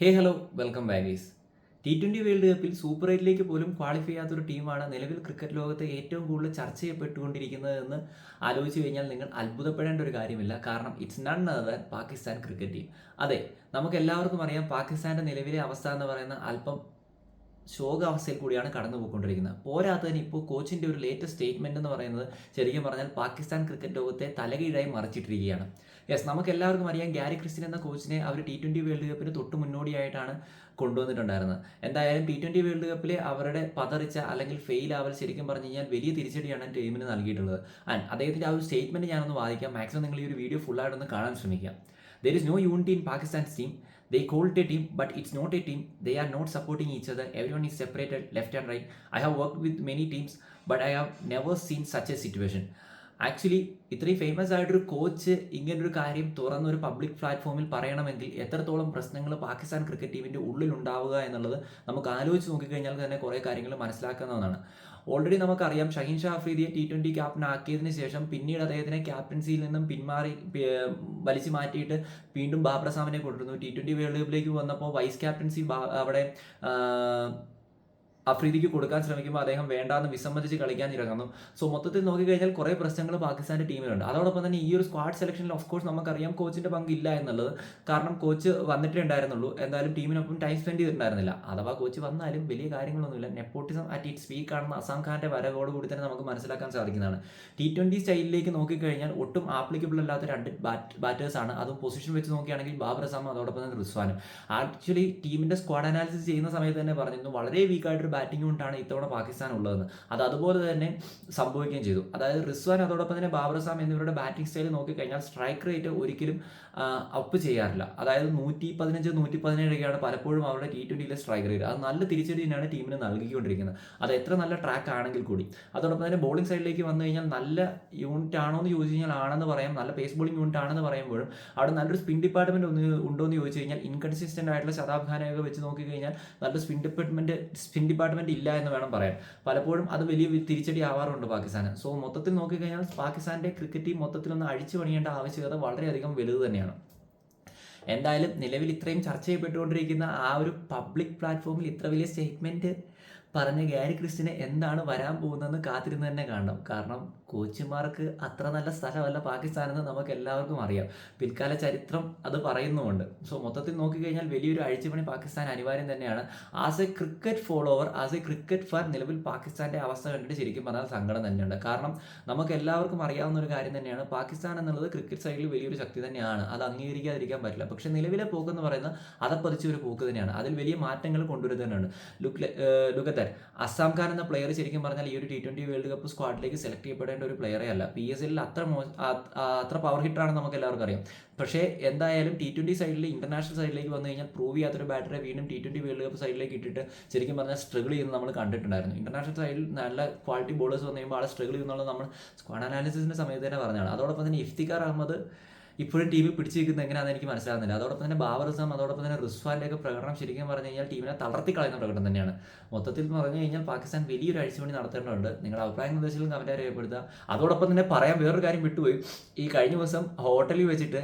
ഹേ hello welcome ബാഗീസ് T twenty world കപ്പിൽ super എയ്റ്റിലേക്ക് പോലും ക്വാളിഫൈ ചെയ്യാത്തൊരു ടീമാണ് നിലവിൽ ക്രിക്കറ്റ് ലോകത്തെ ഏറ്റവും കൂടുതൽ ചർച്ച ചെയ്യപ്പെട്ടുകൊണ്ടിരിക്കുന്നത് എന്ന് ആലോചിച്ച് കഴിഞ്ഞാൽ നിങ്ങൾ അത്ഭുതപ്പെടേണ്ട ഒരു കാര്യമില്ല. കാരണം it's none other Pakistan cricket team അതെ നമുക്ക് എല്ലാവർക്കും അറിയാം പാകിസ്ഥാന്റെ നിലവിലെ അവസ്ഥ എന്ന് പറയുന്ന അല്പം ശോകാവസ്ഥയിൽ കൂടിയാണ് കടന്നു പോയിക്കൊണ്ടിരിക്കുന്നത് പോരാത്തതിന് ഇപ്പോൾ കോച്ചിന്റെ ഒരു ലേറ്റസ്റ്റ് സ്റ്റേറ്റ്മെന്റ് എന്ന് പറയുന്നത് ശരിക്കും പറഞ്ഞാൽ പാകിസ്ഥാൻ ക്രിക്കറ്റ് ലോകത്തെ തലകീഴായി മറിച്ചിട്ടിരിക്കുകയാണ്. യെസ് നമുക്ക് എല്ലാവർക്കും അറിയാം ഗ്യാരി ക്രിസ്റ്റിൻ എന്ന കോച്ചിനെ അവർ ടി ട്വന്റി വേൾഡ് കപ്പിന് തൊട്ട് മുന്നോടിയായിട്ടാണ് കൊണ്ടുവന്നിട്ടുണ്ടായിരുന്നത്. എന്തായാലും ടി ട്വന്റി വേൾഡ് കപ്പിൽ അവരുടെ പതറിച്ച അല്ലെങ്കിൽ ഫെയിൽ ആവൽ ശരിക്കും പറഞ്ഞു കഴിഞ്ഞാൽ വലിയ തിരിച്ചടിയാണ് ടീമിന് നൽകിയിട്ടുള്ളത്. ആൻഡ് അദ്ദേഹത്തിന്റെ ആ ഒരു സ്റ്റേറ്റ്മെന്റ് ഞാനൊന്ന് വാദിക്കാം. മാക്സിമം നിങ്ങൾ ഈ ഒരു വീഡിയോ ഫുള്ളായിട്ടൊന്ന് കാണാൻ ശ്രമിക്കാം. There is no unity in Pakistan's team. They call it a team, but it's not a team. They are not supporting each other. Everyone is separated left and right. I have worked with many teams, but I have never seen such a situation. Actually ഇത്രയും famous ആയിട്ടൊരു coach ഇങ്ങനൊരു കാര്യം തുറന്ന ഒരു public പ്ലാറ്റ്ഫോമിൽ പറയണമെങ്കിൽ എത്രത്തോളം പ്രശ്നങ്ങൾ പാകിസ്ഥാൻ ക്രിക്കറ്റ് ടീമിന്റെ ഉള്ളിൽ ഉണ്ടാവുക എന്നുള്ളത് നമുക്ക് ആലോചിച്ച് നോക്കിക്കഴിഞ്ഞാൽ തന്നെ കുറേ കാര്യങ്ങൾ മനസ്സിലാക്കാവുന്നതാണ്. ഓൾറെഡി നമുക്കറിയാം ഷഹീൻ ഷാ അഫ്രീദിയെ ടി ട്വന്റി ക്യാപ്റ്റൻ ആക്കിയതിന് ശേഷം പിന്നീട് അദ്ദേഹത്തിനെ ക്യാപ്റ്റൻസിയിൽ നിന്നും പിന്മാറി വലിച്ചു മാറ്റിയിട്ട് വീണ്ടും ബാബ്രസാമിനെ കൊണ്ടുവന്നു. ടി ട്വന്റി വേൾഡ് കപ്പിലേക്ക് വന്നപ്പോൾ വൈസ് ക്യാപ്റ്റൻസി അവിടെ അഫ്രീദിക്ക് കൊടുക്കാൻ ശ്രമിക്കുമ്പോൾ അദ്ദേഹം വേണ്ടാന്ന് വിസമ്മതിച്ച് കളിക്കാൻ ഇറങ്ങുന്നു സോ മൊത്തത്തിൽ നോക്കിക്കഴിഞ്ഞാൽ കുറേ പ്രശ്നങ്ങൾ പാകിസ്ഥാന്റെ ടീമിലുണ്ട്. അതോടൊപ്പം തന്നെ ഈ ഒരു സ്ക്വാഡ് സെലക്ഷനിൽ ഓഫ് കോഴ്സ് നമുക്കറിയാം കോച്ചിന്റെ പങ്ക് ഇല്ല എന്നുള്ളത്. കാരണം കോച്ച് വന്നിട്ടേ ഉണ്ടായിരുന്നുള്ളൂ. എന്തായാലും ടീമിനൊപ്പം ടൈം സ്പെൻഡ് ചെയ്തിട്ടുണ്ടായിരുന്നില്ല. അഥവാ കോച്ച് വന്നാലും വലിയ കാര്യങ്ങളൊന്നുമില്ല. നെപ്പോട്ടിസം അറ്റ് ഇറ്റ് സ്പീക്ക് ആണെന്ന് അസാം ഖാന്റെ വരവോടുകൂടി തന്നെ നമുക്ക് മനസ്സിലാക്കാൻ സാധിക്കുന്നതാണ്. ടി ട്വന്റി സ്റ്റൈലിലേക്ക് നോക്കിക്കഴിഞ്ഞാൽ ഒട്ടും ആപ്ലിക്കബിൾ അല്ലാത്ത രണ്ട് ബാറ്റ് ബാറ്റേഴ്സ് ആണ്. അതും പൊസിഷൻ വെച്ച് നോക്കുകയാണെങ്കിൽ ബാബർ അസാം അതോടൊപ്പം തന്നെ റിസ്വാനും. ആക്ച്വലി ടീമിന്റെ സ്ക്വാഡ് അനാലിസിസ് ചെയ്യുന്ന സമയത്ത് തന്നെ പറഞ്ഞിരുന്നു. വളരെ വീക്കായിട്ടൊരു ബാറ്റിംഗ് കൊണ്ടാണ് ഇത്തവണ പാകിസ്ഥാൻ ഉള്ളതെന്ന്. അത് അതുപോലെ തന്നെ സംഭവിക്കുകയും ചെയ്തു. അതായത് റിസ്വാൻ അതോടൊപ്പം തന്നെ ബാബർ സാം എന്നിവരുടെ ബാറ്റിംഗ് സ്റ്റൈൽ നോക്കിക്കഴിഞ്ഞാൽ സ്ട്രൈക്ക് റേറ്റ് ഒരിക്കലും അപ്പ് ചെയ്യാറില്ല. അതായത് നൂറ്റി പതിനഞ്ച് നൂറ്റി പതിനേഴൊക്കെയാണ് പലപ്പോഴും അവരുടെ ടി ട്വന്റിയിലെ സ്ട്രൈക്ക് റേറ്റ്. അത് നല്ല തിരിച്ചടി തന്നെയാണ് ടീമിന് നൽകിക്കൊണ്ടിരിക്കുന്നത്. അത് എത്ര നല്ല ട്രാക്ക് ആണെങ്കിൽ കൂടി. അതോടൊപ്പം തന്നെ ബോളിംഗ് സൈഡിലേക്ക് വന്നു കഴിഞ്ഞാൽ നല്ല യൂണിറ്റ് ആണോ എന്ന് ചോദിച്ചു കഴിഞ്ഞാൽ ആണെന്ന് പറയാം. നല്ല പേസ് ബോളിംഗ് യൂണിറ്റ് ആണെന്ന് പറയുമ്പോഴും അവിടെ നല്ലൊരു സ്പിൻ ഡിപ്പാർട്ട്മെന്റ് ഒന്ന് ഉണ്ടോ എന്ന് ചോദിച്ചു കഴിഞ്ഞാൽ ഇൻകൺസിസ്റ്റന്റ് ആയിട്ടുള്ള ശതാബ് ഖാനെയൊക്കെ വെച്ച് നോക്കിക്കഴിഞ്ഞാൽ നല്ല സ്പിൻ ഡിപ്പാർട്ട്മെന്റ് സ്പിൻ ഡിപ്പാർട്ട്മെന്റ് ഇല്ല എന്ന് വേണം പറയാൻ. പലപ്പോഴും അത് വലിയ തിരിച്ചടി ആവാറുണ്ട് പാകിസ്ഥാന്. സോ മൊത്തത്തിൽ നോക്കിക്കഴിഞ്ഞാൽ പാകിസ്ഥാന്റെ ക്രിക്കറ്റ് ടീം മൊത്തത്തിൽ ഒന്ന് അഴിച്ചു പണിയേണ്ട ആവശ്യകത വളരെയധികം വലുത് തന്നെയാണ്. എന്തായാലും നിലവിൽ ഇത്രയും ചർച്ച ചെയ്യപ്പെട്ടുകൊണ്ടിരിക്കുന്ന ആ ഒരു പബ്ലിക് പ്ലാറ്റ്ഫോമിൽ ഇത്ര വലിയ സ്റ്റേറ്റ്മെന്റ് പറഞ്ഞ ഗാരി ക്രിസ്റ്റിന് എന്താണ് വരാൻ പോകുന്നതെന്ന് കാത്തിരുന്ന് തന്നെ കാണണം. കാരണം കോച്ചുമാർക്ക് അത്ര നല്ല സ്ഥലമല്ല പാകിസ്ഥാൻ എന്ന് നമുക്ക് എല്ലാവർക്കും അറിയാം. പിൽക്കാല ചരിത്രം അത് പറയുന്നുമുണ്ട്. സോ മൊത്തത്തിൽ നോക്കിക്കഴിഞ്ഞാൽ വലിയൊരു അഴിച്ചുപണി പാകിസ്ഥാൻ അനിവാര്യം തന്നെയാണ്. As a cricket follower as a cricket fan നിലവിൽ പാകിസ്ഥാന്റെ അവസ്ഥ കണ്ടിട്ട് ശരിക്കും പറഞ്ഞാൽ സങ്കടം തന്നെയുണ്ട്. കാരണം നമുക്ക് എല്ലാവർക്കും അറിയാവുന്ന ഒരു കാര്യം തന്നെയാണ്. പാകിസ്ഥാൻ എന്നുള്ളത് ക്രിക്കറ്റ് സൈഡിൽ വലിയൊരു ശക്തി തന്നെയാണ്. അത് അംഗീകരിക്കാതിരിക്കാൻ പറ്റില്ല. പക്ഷേ നിലവിലെ പോക്ക് എന്ന് പറയുന്നത് അതപ്പതിച്ച ഒരു പോക്ക് തന്നെയാണ്. അതിൽ വലിയ മാറ്റങ്ങൾ കൊണ്ടുവരുന്നതാണ് ലുക്ക് ലുക്കത്തർ അസാം ഖാൻ എന്ന പ്ലെയർ ശരിക്കും പറഞ്ഞാൽ ഈ ഒരു ടി ട്വന്റി വേൾഡ് കപ്പ് സ്ക്വാഡിലേക്ക് സെലക്ട് ചെയ്യപ്പെടേണ്ട ഒരു പ്ലെയറേ അല്ല. പി എസ് എല്ലിൽ അത്ര മോ അത്ര പവർ ഹിറ്ററാണെന്ന് നമുക്ക് എല്ലാവർക്കും അറിയാം. പക്ഷേ എന്തായാലും ടി ട്വന്റി സൈഡിൽ ഇന്റർനാഷണൽ സൈഡിലേക്ക് വന്നു കഴിഞ്ഞാൽ പ്രൂവ് ചെയ്യാത്തൊരു ബാറ്ററെ വീണ്ടും ടി ട്വന്റി വേൾഡ് കപ്പ് സൈഡിലേക്ക് ഇട്ടിട്ട് ശരിക്കും പറഞ്ഞാൽ സ്ട്രഗിൾ ചെയ്യുന്നത് നമ്മൾ കണ്ടിട്ടുണ്ടായിരുന്നു. ഇന്റർനാഷണൽ സൈഡിൽ നല്ല ക്വാളിറ്റി ബോളേഴ്സ് വന്നു കഴിയുമ്പോൾ ആളെ സ്ട്രഗിൾ ചെയ്യുന്നുള്ളത് നമ്മൾ സ്ക്വാഡ് അനാലിസിസിന്റെ സമയത്ത് തന്നെ പറഞ്ഞതാണ്. അതോടൊപ്പം തന്നെ ഇഫ്തിഖാർ അഹമ്മദ് ഇപ്പോഴും ടീമിൽ പിടിച്ചു നിൽക്കുന്നത് എങ്ങനെയാണെന്ന് എനിക്ക് മനസ്സിലാകുന്നില്ല അതോടൊപ്പം തന്നെ ബാബർ അസം അതോടൊപ്പം തന്നെ റിസ്വാന്റെ ഒക്കെ പ്രകടനം ശരിക്കും പറഞ്ഞു കഴിഞ്ഞാൽ ടീമിനെ തളർത്തി കളയുന്ന പ്രകടനം തന്നെയാണ്. മൊത്തത്തിൽ പറഞ്ഞു കഴിഞ്ഞാൽ പാകിസ്ഥാൻ വലിയൊരു അഴിച്ചുപണി നടത്തേണ്ടതുണ്ട്. നിങ്ങളുടെ അഭിപ്രായം നിർദ്ദേശിലും കമന്റ് രേഖപ്പെടുത്തുക. അതോടൊപ്പം തന്നെ പറയാൻ വേറൊരു കാര്യം വിട്ടുപോയി. ഈ കഴിഞ്ഞ ദിവസം ഹോട്ടലിൽ വെച്ചിട്ട്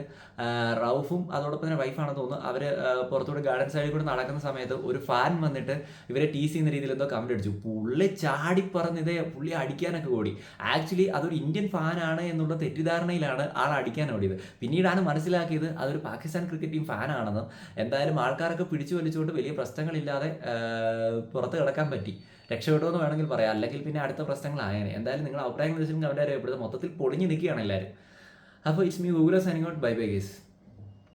റൌഫും അതോടൊപ്പം തന്നെ വൈഫാണെന്ന് തോന്നുന്നു. അവർ പുറത്തൂടെ ഗാർഡൻ സൈഡിൽ കൂടെ നടക്കുന്ന സമയത്ത് ഒരു ഫാൻ വന്നിട്ട് ഇവരെ ടീസ് എന്ന രീതിയിൽ എന്തോ കമന്റ് അടിച്ചു. പുള്ളി ചാടി പറഞ്ഞത് പുള്ളി അടിക്കാനൊക്കെ ഓടി. ആക്ച്വലി അതൊരു ഇന്ത്യൻ ഫാനാണ് എന്നുള്ള തെറ്റിദ്ധാരണയിലാണ് ആൾ അടിക്കാൻ ഓടിയത്. പിന്നീടാണ് മനസ്സിലാക്കിയത് അതൊരു പാകിസ്ഥാൻ ക്രിക്കറ്റ് ടീം ഫാനാണെന്നും എന്തായാലും ആൾക്കാരൊക്കെ പിടിച്ചു വലിച്ചുകൊണ്ട് വലിയ പ്രശ്നങ്ങളില്ലാതെ പുറത്ത് കിടക്കാൻ പറ്റി. രക്ഷപ്പെട്ടു എന്ന് വേണമെങ്കിൽ പറയാം. അല്ലെങ്കിൽ പിന്നെ അടുത്ത പ്രശ്നങ്ങളായേനെ. എന്തായാലും നിങ്ങൾ അഭിപ്രായങ്ങൾ വെച്ചിട്ടുണ്ടെങ്കിൽ അവരെ രേഖപ്പെടുത്തുക മൊത്തത്തിൽ പൊളിഞ്ഞു നിൽക്കുകയാണ് എല്ലാവരും. അപ്പോൾ it's me Google signing out bye bye guys